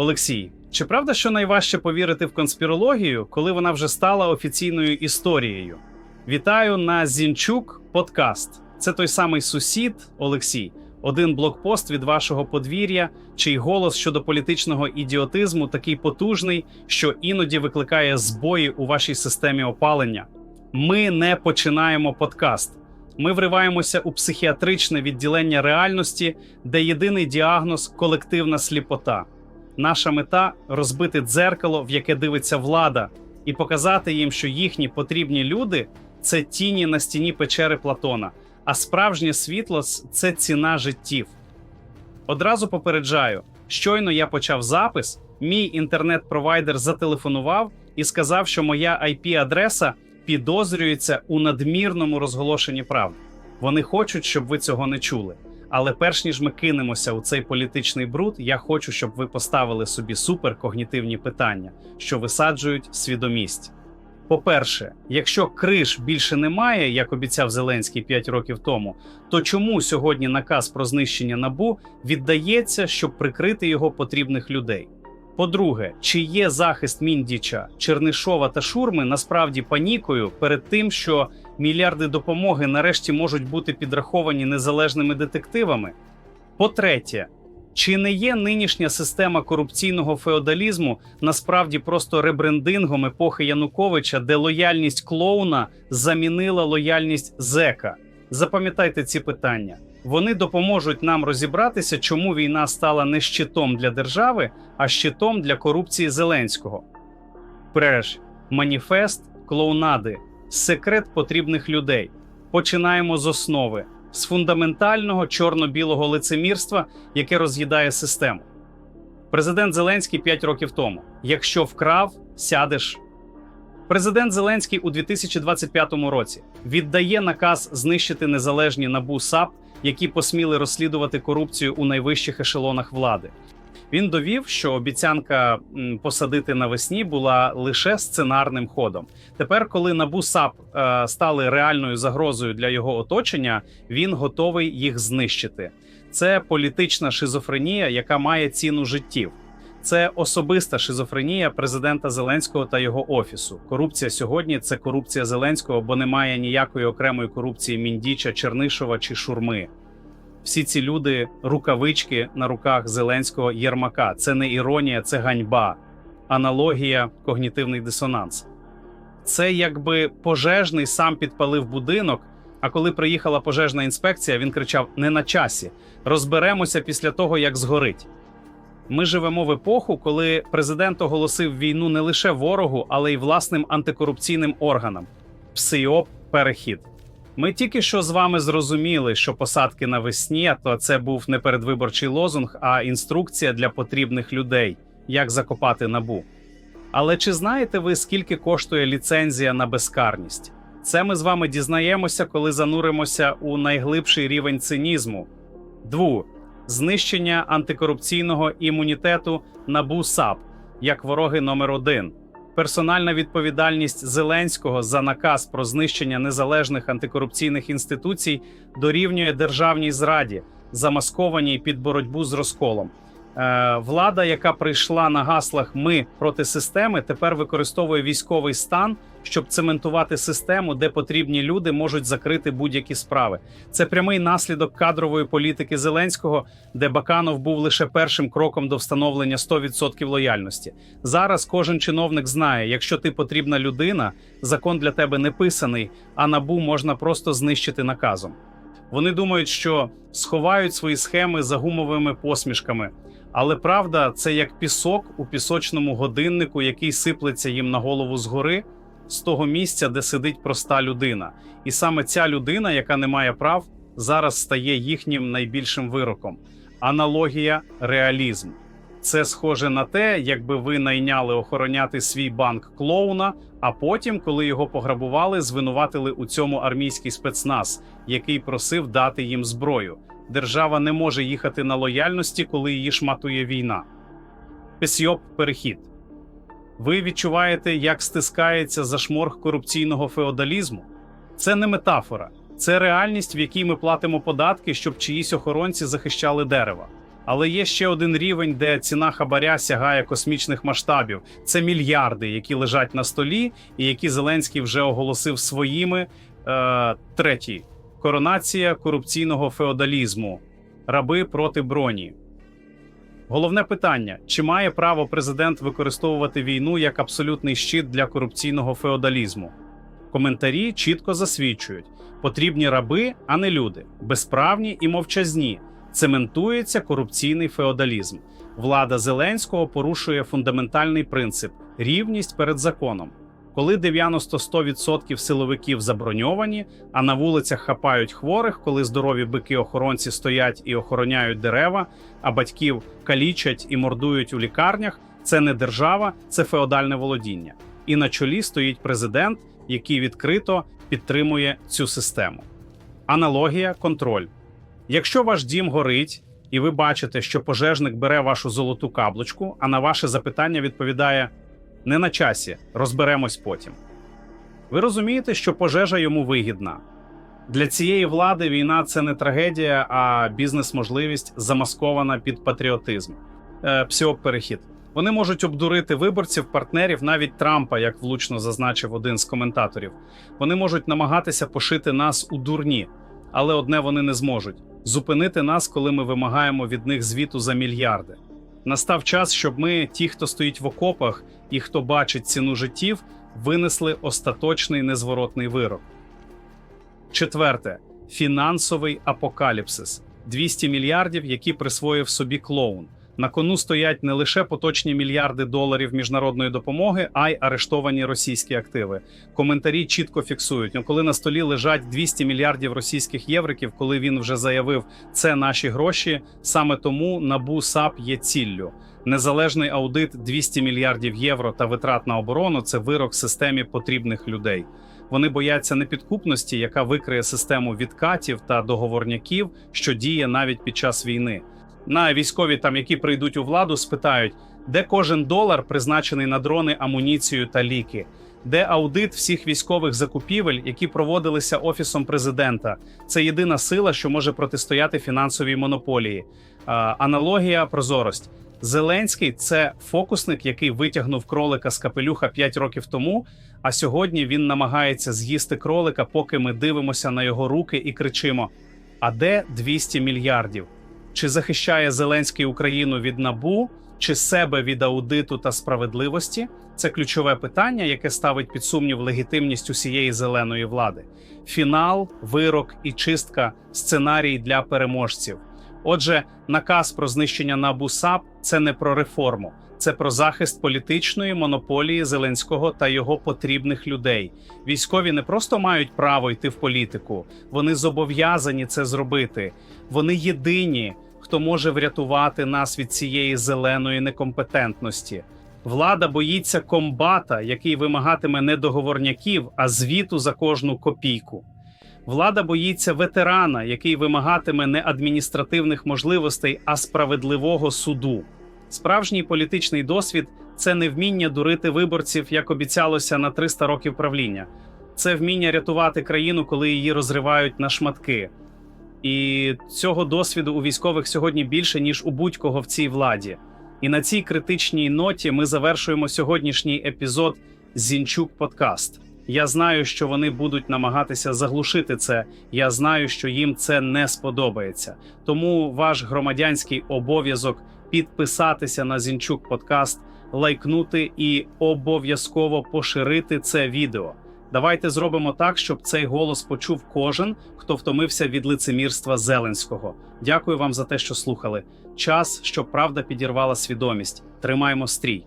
Олексій, чи правда, що найважче повірити в конспірологію, коли вона вже стала офіційною історією? Вітаю на Зінчук подкаст. Це той самий сусід Олексій, один блокпост від вашого подвір'я, чий голос щодо політичного ідіотизму такий потужний, що іноді викликає збої у вашій системі опалення. Ми не починаємо подкаст. Ми вриваємося у психіатричне відділення реальності, де єдиний діагноз колективна сліпота. Наша мета розбити дзеркало, в яке дивиться влада, і показати їм, що їхні потрібні люди це тіні на стіні печери Платона, а справжнє світло це ціна життів. Одразу попереджаю: щойно я почав запис, мій інтернет-провайдер зателефонував і сказав, що моя IP-адреса підозрюється у надмірному розголошенні правди. Вони хочуть, щоб ви цього не чули. Але перш ніж ми кинемося у цей політичний бруд, я хочу, щоб ви поставили собі суперкогнітивні питання, що висаджують свідомість. По-перше, якщо криш більше немає, як обіцяв Зеленський 5 років тому, то чому сьогодні наказ про знищення набу віддається, щоб прикрити його потрібних людей? По-друге, чи є захист Міндіча, Чернишова та Шурми насправді панікою перед тим, що мільярди допомоги нарешті можуть бути підраховані незалежними детективами? По-третє, чи не є нинішня система корупційного феодалізму насправді просто ребрендингом епохи Януковича, де лояльність клоуна замінила лояльність зека? Запам'ятайте ці питання. Вони допоможуть нам розібратися, чому війна стала не щитом для держави, а щитом для корупції Зеленського. Преж, маніфест, клоунади, секрет потрібних людей. Починаємо з основи, з фундаментального чорно-білого лицемірства, яке роз'їдає систему. Президент Зеленський 5 років тому: якщо вкрав, сядеш. Президент Зеленський у 2025 році віддає наказ знищити незалежні набу САП, які посміли розслідувати корупцію у найвищих ешелонах влади. Він довів, що обіцянка посадити навесні була лише сценарним ходом. Тепер, коли набу САП е, стали реальною загрозою для його оточення, він готовий їх знищити. Це політична шизофренія, яка має ціну життів. Це особиста шизофренія президента Зеленського та його офісу. Корупція сьогодні це корупція Зеленського, бо немає ніякої окремої корупції Міндіча, Чернишова чи Шурми. Всі ці люди рукавички на руках Зеленського Єрмака. Це не іронія, це ганьба, аналогія, когнітивний дисонанс. Це якби пожежний сам підпалив будинок. А коли приїхала пожежна інспекція, він кричав: не на часі, розберемося після того, як згорить. Ми живемо в епоху, коли президент оголосив війну не лише ворогу, але й власним антикорупційним органам. Псийоп перехід. Ми тільки що з вами зрозуміли, що посадки навесні то це був не передвиборчий лозунг, а інструкція для потрібних людей, як закопати набу. Але чи знаєте ви, скільки коштує ліцензія на безкарність? Це ми з вами дізнаємося, коли зануримося у найглибший рівень цинізму. Дву знищення антикорупційного імунітету НАБУ САП як вороги номер один. Персональна відповідальність Зеленського за наказ про знищення незалежних антикорупційних інституцій дорівнює державній зраді, замаскованій під боротьбу з розколом. Е, влада, яка прийшла на гаслах Ми проти системи, тепер використовує військовий стан, щоб цементувати систему, де потрібні люди можуть закрити будь-які справи. Це прямий наслідок кадрової політики Зеленського, де Баканов був лише першим кроком до встановлення 100% лояльності. Зараз кожен чиновник знає, якщо ти потрібна людина, закон для тебе не писаний, а набу можна просто знищити наказом. Вони думають, що сховають свої схеми за гумовими посмішками. Але правда, це як пісок у пісочному годиннику, який сиплеться їм на голову згори, з того місця, де сидить проста людина. І саме ця людина, яка не має прав, зараз стає їхнім найбільшим вироком. Аналогія реалізм. Це схоже на те, якби ви найняли охороняти свій банк клоуна, а потім, коли його пограбували, звинуватили у цьому армійський спецназ, який просив дати їм зброю. Держава не може їхати на лояльності, коли її шматує війна. Песйоп перехід. Ви відчуваєте, як стискається зашморг корупційного феодалізму? Це не метафора, це реальність, в якій ми платимо податки, щоб чиїсь охоронці захищали дерева. Але є ще один рівень, де ціна хабаря сягає космічних масштабів. Це мільярди, які лежать на столі, і які Зеленський вже оголосив своїми. Е, третій коронація корупційного феодалізму, раби проти броні. Головне питання: чи має право президент використовувати війну як абсолютний щит для корупційного феодалізму? Коментарі чітко засвідчують: потрібні раби, а не люди, безправні і мовчазні. Цементується корупційний феодалізм. Влада Зеленського порушує фундаментальний принцип рівність перед законом. Коли 90-100% силовиків заброньовані, а на вулицях хапають хворих, коли здорові бики охоронці стоять і охороняють дерева, а батьків калічать і мордують у лікарнях, це не держава, це феодальне володіння. І на чолі стоїть президент, який відкрито підтримує цю систему. Аналогія контроль. Якщо ваш дім горить, і ви бачите, що пожежник бере вашу золоту каблучку, а на ваше запитання відповідає не на часі, розберемось потім. Ви розумієте, що пожежа йому вигідна. Для цієї влади війна це не трагедія, а бізнес-можливість замаскована під патріотизм. Е, псіок перехід. Вони можуть обдурити виборців, партнерів, навіть Трампа, як влучно зазначив один з коментаторів. Вони можуть намагатися пошити нас у дурні, але одне вони не зможуть зупинити нас, коли ми вимагаємо від них звіту за мільярди. Настав час, щоб ми, ті, хто стоїть в окопах і хто бачить ціну життів, винесли остаточний незворотний вирок. Четверте фінансовий апокаліпсис 200 мільярдів, які присвоїв собі клоун. На кону стоять не лише поточні мільярди доларів міжнародної допомоги, а й арештовані російські активи. Коментарі чітко фіксують. Ну, коли на столі лежать 200 мільярдів російських євриків, коли він вже заявив, це наші гроші. Саме тому набу САП є ціллю. Незалежний аудит 200 мільярдів євро та витрат на оборону це вирок системі потрібних людей. Вони бояться непідкупності, яка викриє систему відкатів та договорняків, що діє навіть під час війни. На військові, там які прийдуть у владу, спитають, де кожен долар призначений на дрони, амуніцію та ліки, де аудит всіх військових закупівель, які проводилися офісом президента. Це єдина сила, що може протистояти фінансовій монополії. Аналогія прозорость. Зеленський це фокусник, який витягнув кролика з капелюха 5 років тому. А сьогодні він намагається з'їсти кролика, поки ми дивимося на його руки і кричимо: А де 200 мільярдів? Чи захищає Зеленський Україну від набу, чи себе від аудиту та справедливості? Це ключове питання, яке ставить під сумнів легітимність усієї зеленої влади. Фінал, вирок і чистка сценарій для переможців. Отже, наказ про знищення НАБУ САП – це не про реформу, це про захист політичної монополії Зеленського та його потрібних людей. Військові не просто мають право йти в політику, вони зобов'язані це зробити. Вони єдині, хто може врятувати нас від цієї зеленої некомпетентності. Влада боїться комбата, який вимагатиме не договорняків, а звіту за кожну копійку. Влада боїться ветерана, який вимагатиме не адміністративних можливостей, а справедливого суду. Справжній політичний досвід це не вміння дурити виборців, як обіцялося на 300 років правління. Це вміння рятувати країну, коли її розривають на шматки. І цього досвіду у військових сьогодні більше ніж у будь-кого в цій владі. І на цій критичній ноті ми завершуємо сьогоднішній епізод Зінчук Подкаст. Я знаю, що вони будуть намагатися заглушити це. Я знаю, що їм це не сподобається. Тому ваш громадянський обов'язок підписатися на Зінчук Подкаст, лайкнути і обов'язково поширити це відео. Давайте зробимо так, щоб цей голос почув кожен, хто втомився від лицемірства Зеленського. Дякую вам за те, що слухали. Час, щоб правда підірвала свідомість. Тримаємо стрій.